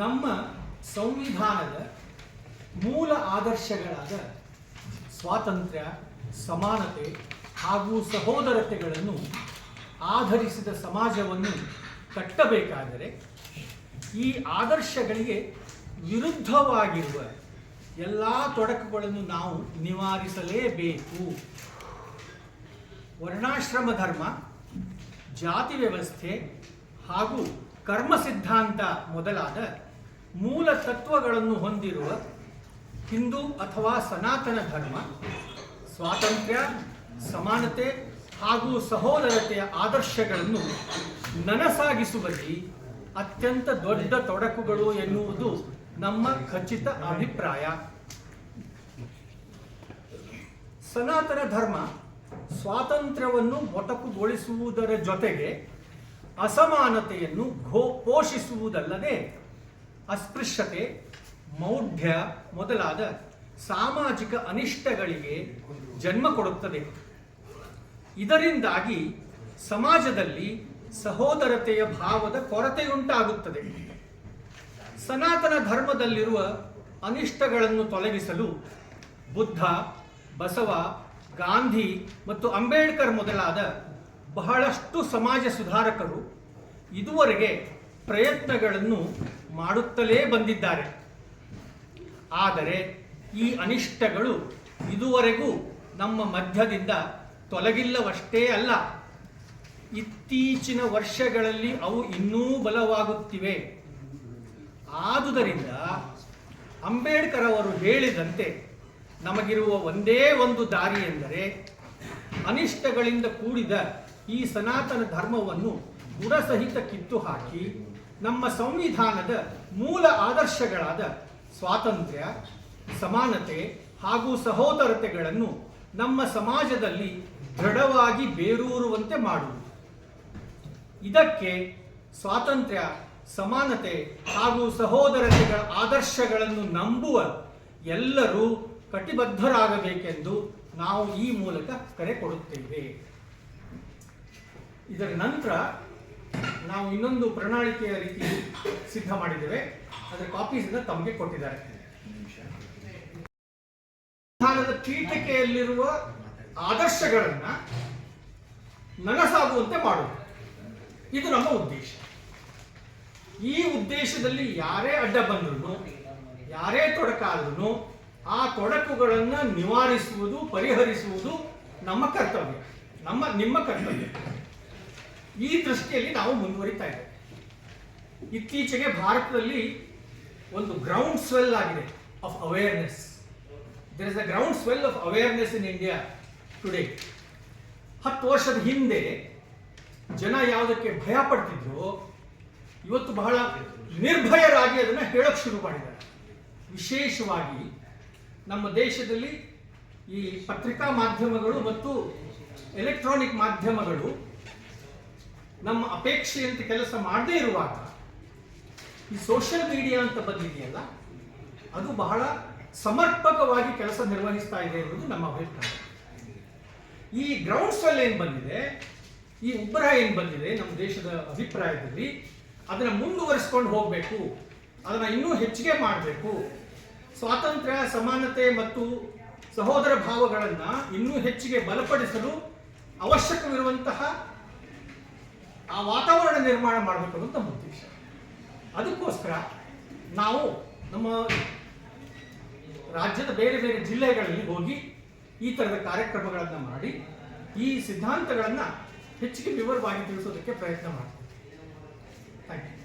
ನಮ್ಮ ಸಂವಿಧಾನದ ಮೂಲ ಆದರ್ಶಗಳಾದ ಸ್ವಾತಂತ್ರ್ಯ, ಸಮಾನತೆ ಹಾಗೂ ಸಹೋದರತೆಗಳನ್ನು ಆಧರಿಸಿದ ಸಮಾಜವನ್ನು ಕಟ್ಟಬೇಕಾದರೆ ಈ ಆದರ್ಶಗಳಿಗೆ ವಿರುದ್ಧವಾಗಿರುವ ಎಲ್ಲ ತೊಡಕುಗಳನ್ನು ನಾವು ನಿವಾರಿಸಲೇಬೇಕು. ವರ್ಣಾಶ್ರಮ ಧರ್ಮ, ಜಾತಿ ವ್ಯವಸ್ಥೆ ಹಾಗೂ ಕರ್ಮ ಸಿದ್ಧಾಂತ ಮೊದಲಾದ ಮೂಲ ತತ್ವಗಳನ್ನು ಹೊಂದಿರುವ ಹಿಂದೂ ಅಥವಾ ಸನಾತನ ಧರ್ಮ, ಸ್ವಾತಂತ್ರ್ಯ, ಸಮಾನತೆ ಹಾಗೂ ಸಹೋದರತೆಯ ಆದರ್ಶಗಳನ್ನು ನನಸಾಗಿಸುವಲ್ಲಿ ಅತ್ಯಂತ ದೊಡ್ಡ ತೊಡಕುಗಳು ಎನ್ನುವುದು ನಮ್ಮ ಖಚಿತ ಅಭಿಪ್ರಾಯ. ಸನಾತನ ಧರ್ಮ ಸ್ವಾತಂತ್ರ್ಯವನ್ನು ಮೊಟಕುಗೊಳಿಸುವುದರ ಜೊತೆಗೆ ಅಸಮಾನತೆಯನ್ನು ಘೋ ಪೋಷಿಸುವುದಲ್ಲದೆ ಅಸ್ಪೃಶ್ಯತೆ, ಮೌಢ್ಯ ಮೊದಲಾದ ಸಾಮಾಜಿಕ ಅನಿಷ್ಟಗಳಿಗೆ ಜನ್ಮ ಕೊಡುತ್ತದೆ. ಇದರಿಂದಾಗಿ ಸಮಾಜದಲ್ಲಿ ಸಹೋದರತೆಯ ಭಾವದ ಕೊರತೆಯುಂಟಾಗುತ್ತದೆ. ಸನಾತನ ಧರ್ಮದಲ್ಲಿರುವ ಅನಿಷ್ಟಗಳನ್ನು ತೊಲಗಿಸಲು ಬುದ್ಧ, ಬಸವ, ಗಾಂಧಿ ಮತ್ತು ಅಂಬೇಡ್ಕರ್ ಮೊದಲಾದ ಬಹಳಷ್ಟು ಸಮಾಜ ಸುಧಾರಕರು ಇದುವರೆಗೆ ಪ್ರಯತ್ನಗಳನ್ನು ಮಾಡುತ್ತಲೇ ಬಂದಿದ್ದಾರೆ. ಆದರೆ ಈ ಅನಿಷ್ಟಗಳು ಇದುವರೆಗೂ ನಮ್ಮ ಮಧ್ಯದಿಂದ ತೊಲಗಿಲ್ಲವಷ್ಟೇ ಅಲ್ಲ, ಇತ್ತೀಚಿನ ವರ್ಷಗಳಲ್ಲಿ ಅವು ಇನ್ನೂ ಬಲವಾಗುತ್ತಿವೆ. ಆದುದರಿಂದ ಅಂಬೇಡ್ಕರ್ ಅವರು ಹೇಳಿದಂತೆ ನಮಗಿರುವ ಒಂದೇ ಒಂದು ದಾರಿ ಎಂದರೆ ಅನಿಷ್ಟಗಳಿಂದ ಕೂಡಿದ ಈ ಸನಾತನ ಧರ್ಮವನ್ನು ಗುಣಸಹಿತ ಕಿತ್ತು ಹಾಕಿ ನಮ್ಮ ಸಂವಿಧಾನದ ಮೂಲ ಆದರ್ಶಗಳಾದ ಸ್ವಾತಂತ್ರ್ಯ, ಸಮಾನತೆ ಹಾಗೂ ಸಹೋದರತೆಗಳನ್ನು ನಮ್ಮ ಸಮಾಜದಲ್ಲಿ ದೃಢವಾಗಿ ಬೇರೂರುವಂತೆ ಮಾಡುವುದು. ಇದಕ್ಕೆ ಸ್ವಾತಂತ್ರ್ಯ, ಸಮಾನತೆ ಹಾಗೂ ಸಹೋದರತೆಗಳ ಆದರ್ಶಗಳನ್ನು ನಂಬುವ ಎಲ್ಲರೂ ಕಟಿಬದ್ಧರಾಗಬೇಕೆಂದು ನಾವು ಈ ಮೂಲಕ ಕರೆ ಕೊಡುತ್ತೇವೆ. ಇದರ ನಂತರ ನಾವು ಇನ್ನೊಂದು ಪ್ರಣಾಳಿಕೆಯ ರೀತಿ ಸಿದ್ಧ ಮಾಡಿದ್ದೇವೆ. ಅದರ ಕಾಪೀಸ್ ತಮಗೆ ಕೊಟ್ಟಿದ್ದಾರೆ. ಸಂವಿಧಾನದ ಪೀಠಿಕೆಯಲ್ಲಿರುವ ಆದರ್ಶಗಳನ್ನ ನನಸಾಗುವಂತೆ ಮಾಡುವುದು ಇದು ನಮ್ಮ ಉದ್ದೇಶ. ಈ ಉದ್ದೇಶದಲ್ಲಿ ಯಾರೇ ಅಡ್ಡ ಬಂದ್ರು ಯಾರೇ ತೊಡಕಾದ್ರೂ ಆ ತೊಡಕುಗಳನ್ನು ನಿವಾರಿಸುವುದು, ಪರಿಹರಿಸುವುದು ನಮ್ಮ ಕರ್ತವ್ಯ. ನಮ್ಮ, ನಿಮ್ಮ ಕರ್ತವ್ಯ. ಈ ದೃಷ್ಟಿಯಲ್ಲಿ ನಾವು ಮುಂದುವರಿತಾ ಇದ್ದೇವೆ. ಇತ್ತೀಚೆಗೆ ಭಾರತದಲ್ಲಿ ಒಂದು ಗ್ರೌಂಡ್ ಸ್ವೆಲ್ ಆಗಿದೆ of awareness there is a ground swell of awareness in India today ಹತ್ತು ವರ್ಷದ ಹಿಂದೆ ಜನ ಯಾವುದಕ್ಕೆ ಭಯ ಪಡ್ತಿದ್ರು, ಇವತ್ತು ಬಹಳ ನಿರ್ಭಯರಾಗಿ ಅದನ್ನು ಹೇಳಕ್ ಶುರು ಮಾಡಿದ್ದಾರೆ. ವಿಶೇಷವಾಗಿ ನಮ್ಮ ದೇಶದಲ್ಲಿ ಈ ಪತ್ರಿಕಾ ಮಾಧ್ಯಮಗಳು ಮತ್ತು ಎಲೆಕ್ಟ್ರಾನಿಕ್ ಮಾಧ್ಯಮಗಳು ನಮ್ಮ ಅಪೇಕ್ಷೆಯಂತೆ ಕೆಲಸ ಮಾಡದೇ ಇರುವಾಗ ಈ ಸೋಷಿಯಲ್ ಮೀಡಿಯಾ ಅಂತ ಬಂದಿದೆಯಲ್ಲ, ಅದು ಬಹಳ ಸಮರ್ಪಕವಾಗಿ ಕೆಲಸ ನಿರ್ವಹಿಸ್ತಾ ಇದೆ ಎನ್ನುವುದು ನಮ್ಮ ಅಭಿಪ್ರಾಯ. ಈ ಗ್ರೌಂಡ್ಸ್ ಅಲ್ಲಿ ಏನು ಬಂದಿದೆ, ಈ ಉಬ್ಬರ ಏನು ಬಂದಿದೆ ನಮ್ಮ ದೇಶದ ಅಭಿಪ್ರಾಯದಲ್ಲಿ, ಅದನ್ನ ಮುಂದುವರಿಸ್ಕೊಂಡು ಹೋಗಬೇಕು, ಅದನ್ನ ಇನ್ನೂ ಹೆಚ್ಚಿಗೆ ಮಾಡಬೇಕು, ಸ್ವಾತಂತ್ರ್ಯ, ಸಮಾನತೆ ಮತ್ತು ಸಹೋದರ ಭಾವಗಳನ್ನು ಇನ್ನೂ ಹೆಚ್ಚಿಗೆ ಬಲಪಡಿಸಲು ಅವಶ್ಯಕವಿರುವಂತಹ ಆ ವಾತಾವರಣ ನಿರ್ಮಾಣ ಮಾಡಬೇಕು ಅನ್ನೋದು ನಮ್ಮ ಉದ್ದೇಶ. ಅದಕ್ಕೋಸ್ಕರ ನಾವು ನಮ್ಮ ರಾಜ್ಯದ ಬೇರೆ ಬೇರೆ ಜಿಲ್ಲೆಗಳಲ್ಲಿ ಹೋಗಿ ಈ ಥರದ ಕಾರ್ಯಕ್ರಮಗಳನ್ನು ಮಾಡಿ ಈ ಸಿದ್ಧಾಂತಗಳನ್ನು ಹೆಚ್ಚಿಗೆ ವಿವರವಾಗಿ ತಿಳಿಸೋದಕ್ಕೆ ಪ್ರಯತ್ನ ಮಾಡ್ತೀವಿ. Thank you